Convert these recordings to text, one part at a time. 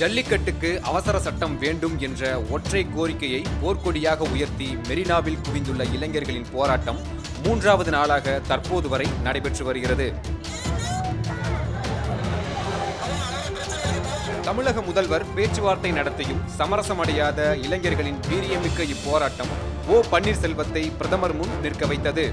ஜல்லிக்கட்டுக்கு அவசர சட்டம் வேண்டும் என்ற ஒற்றை கோரிக்கையை போர்க்கொடியாக உயர்த்தி மெரினாவில் குவிந்துள்ள இளைஞர்களின் போராட்டம் மூன்றாவது நாளாக தற்போது வரை நடைபெற்று வருகிறது. தமிழக முதல்வர் பேச்சுவார்த்தை நடத்தியும் சமரசமடையாத இளைஞர்களின் வீரியமிக்க இப்போராட்டம் ஓ பன்னீர்செல்வத்தை பிரதமர் முன் நிற்க வைத்தது.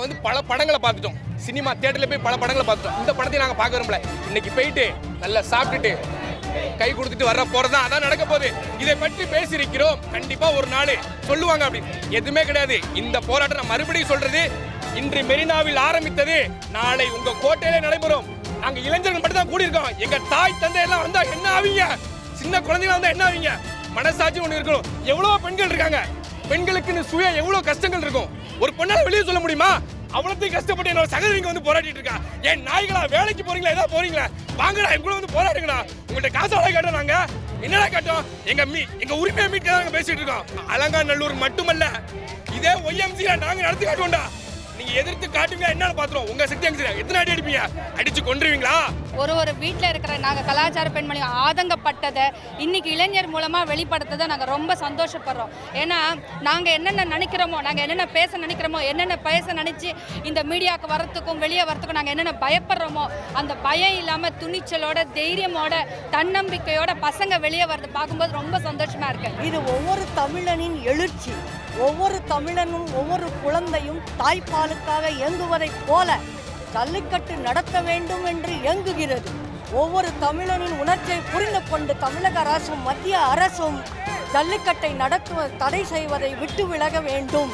நாங்கள் வந்து பல படங்களை பார்த்துட்டோம். சினிமா தேட்டரில் போய் பல படங்களை பார்த்துட்டோம். இந்த படத்தை நாங்கள் பார்க்க விரும்பல. இன்னைக்கு போயிட்டு நல்லா சாப்பிட்டுட்டு கை கொடுத்துட்டு வர போறதா அதான் நடக்க போகுது. இதை பற்றி பேசியிருக்கிறோம். கண்டிப்பா ஒரு நாள் சொல்லுவாங்க அப்படின்னு எதுவுமே கிடையாது. இந்த போராட்டம் நான் மறுபடியும் சொல்றது இன்று மெரினாவில் ஆரம்பித்தது நாளை உங்க கோட்டையிலே நடைபெறும். நாங்க இளைஞர்கள் மட்டும் தான் கூடியிருக்கோம். எங்க தாய் தந்தை எல்லாம் வந்தா என்ன ஆவீங்க? சின்ன குழந்தைங்க வந்தா என்ன ஆவீங்க? மனசாட்சி ஒன்று இருக்கணும். எவ்வளவு பெண்கள் இருக்காங்க. பெண்களுக்குன்னு சுய எவ்வளவு கஷ்டங்கள் இருக்கும்? ஒரு பொண்ணால வெளியே சொல்ல முடியுமா? அவ்வளோத்தையும் கஷ்டப்பட்டு என்னோட சகோதரிங்க வந்து போராடிட்டு இருக்கா. ஏன் நாய்களா வேலைக்கு போறீங்களா ஏதாவது போறீங்களா? வாங்கடா எங்க கூட வந்து போராடுங்கடா. உங்கள்ட்ட காசு அழகா கேட்டோம் நாங்க. என்னடா கேட்டோம்? எங்க மீ எங்க உரிமையை மீட்க நாங்க பேசிட்டு இருக்கோம். அலங்காநல்லூர் மட்டுமல்ல இதே ஒய்எம்சில நாங்க நடத்தி காட்டுவோம்டா. நீங்க எதிர்த்து காட்டுங்க என்னன்னு பாத்துறோம் உங்க சக்தி சரி? எத்தனை அடி அடிப்பீங்க? அடிச்சு கொன்றுவீங்களா? ஒரு ஒரு வீட்டில் இருக்கிற நாங்கள் கலாச்சார பெண்மணி ஆதங்கப்பட்டதை இன்னைக்கு இளைஞர் மூலமாக வெளிப்படுத்ததை நாங்கள் ரொம்ப சந்தோஷப்படுறோம். ஏன்னா நாங்கள் என்னென்ன நினைக்கிறோமோ நாங்கள் என்னென்ன பேச நினைக்கிறோமோ என்னென்ன பேச நினச்சி இந்த மீடியாவுக்கு வரத்துக்கும் வெளியே வரத்துக்கும் நாங்கள் என்னென்ன பயப்படுறோமோ அந்த பயம் இல்லாமல் துணிச்சலோட தைரியமோட தன்னம்பிக்கையோட பசங்க வெளியே வரது பார்க்கும்போது ரொம்ப சந்தோஷமாக இருக்கு. இது ஒவ்வொரு தமிழனின் எழுச்சி. ஒவ்வொரு தமிழனும் ஒவ்வொரு குழந்தையும் தாய்ப்பாலுக்காக இயங்குவதைப் போல ஜல்லிக்கட்டு நடத்த வேண்டும் என்று இயங்குகிறது ஒவ்வொரு தமிழனின் உணர்ச்சியை புரிந்து கொண்டு தமிழக அரசும் மத்திய அரசும் ஜல்லிக்கட்டை நடத்துவ தடை செய்வதை விட்டு விலக வேண்டும்.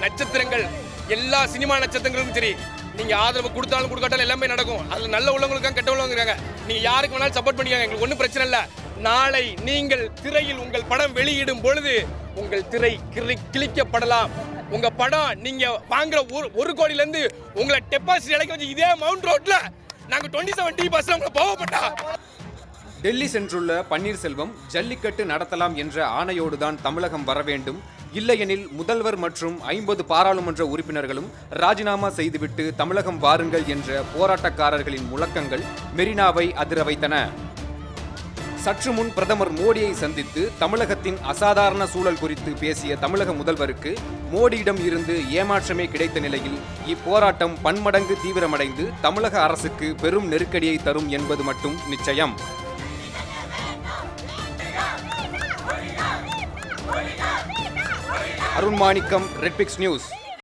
நட்சத்திரங்கள் எல்லா சினிமா நட்சத்திரங்களும் சரி நீங்க ஆதரவு கொடுத்தாலும் கொடுக்காட்டாலும் எல்லாமே நடக்கும். அதுல நல்ல உள்ளவங்களுக்கும் கெட்ட உள்ளவங்க இருக்காங்க நீங்க யாருக்கு வேணாலும் சப்போர்ட் பண்ணிக்காங்க. எங்களுக்கு ஒன்றும் பிரச்சனை இல்லை. நாளை நீங்கள் திரையில் உங்கள் படம் வெளியிடும் பொழுது உங்கள் திரை கிளி கிழிக்கப்படலாம். உங்க படம் நீங்க வாங்குற ஒரு ஒரு கோடியிலேருந்து உங்களை டெபாசிட் இலக்க வச்சு இதே மவுண்ட் ரோட்ல நாங்க டுவெண்ட்டி செவன் டி பஸ்ல உங்களை போகப்பட்டா. டெல்லி சென்றுள்ள பன்னீர்செல்வம் ஜல்லிக்கட்டு நடத்தலாம் என்ற ஆணையோடு தான் தமிழகம் வர வேண்டும். இல்லையெனில் முதல்வர் மற்றும் ஐம்பது பாராளுமன்ற உறுப்பினர்களும் ராஜினாமா செய்துவிட்டு தமிழகம் வாருங்கள் என்ற போராட்டக்காரர்களின் முழக்கங்கள் மெரினாவை அதிர வைத்தன. சற்று முன் பிரதமர் மோடியை சந்தித்து தமிழகத்தின் அசாதாரண சூழல் குறித்து பேசிய தமிழக முதல்வருக்கு மோடியிடம் இருந்து ஏமாற்றமே கிடைத்த நிலையில் இப்போராட்டம் பன்மடங்கு தீவிரமடைந்து தமிழக அரசுக்கு பெரும் நெருக்கடியை தரும் என்பது மட்டும் நிச்சயம். அருண்மாணிக்கம் ரெட்பிக்ஸ் நியூஸ்.